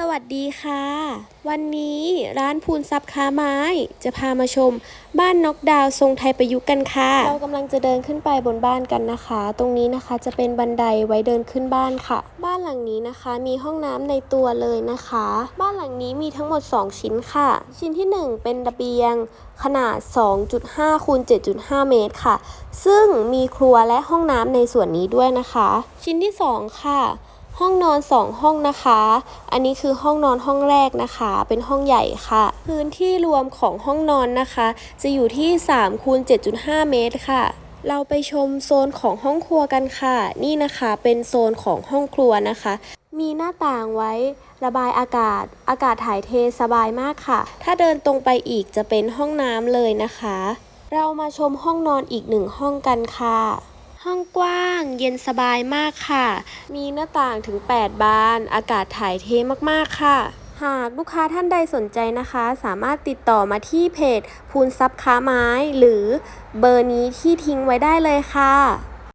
สวัสดีค่ะ วันนี้ร้านพูนซับค้าไม้ จะพามาชม บ้านน็อกดาวทรงไทยประยุกต์กันค่ะ เรากำลังจะเดินขึ้นไปบนบ้านกันนะคะ ตรงนี้นะคะจะเป็นบันไดไว้เดินขึ้นบ้านค่ะ บ้านหลังนี้นะคะ มีห้องน้ำในตัวเลยนะคะ บ้านหลังนี้มีทั้งหมด 2 ชิ้นค่ะ ชิ้นที่ 1 เป็นระเบียงขนาด 2.5คูณ7.5 เมตรค่ะ ซึ่งมีครัวและห้องน้ำในส่วนนี้ด้วยนะคะ ชิ้นที่ 2 ค่ะ ห้องนอน2ห้องนะคะ อันนี้คือห้องนอนห้องแรกนะคะ เป็นห้องใหญ่ค่ะ พื้นที่รวมของห้องนอนนะคะ จะอยู่ที่3คูณ7.5 เมตรค่ะ เราไปชมโซนของห้องครัวกันค่ะ นี่นะคะเป็นโซนของห้องครัวนะคะ มีหน้าต่างไว้ระบายอากาศ อากาศถ่ายเทสบายมากค่ะ ถ้าเดินตรงไปอีกจะเป็นห้องน้ำเลยนะคะ เรามาชมห้องนอนอีกหนึ่งห้องกันค่ะ ห้องกว้างเย็นสบายมากค่ะ มีหน้าต่างถึง 8 บาน อากาศถ่ายเทมากๆค่ะ หากลูกค้าท่านใดสนใจนะคะ สามารถติดต่อมาที่เพจพูนซับค้าไม้ หรือเบอร์นี้ที่ทิ้งไว้ได้เลยค่ะ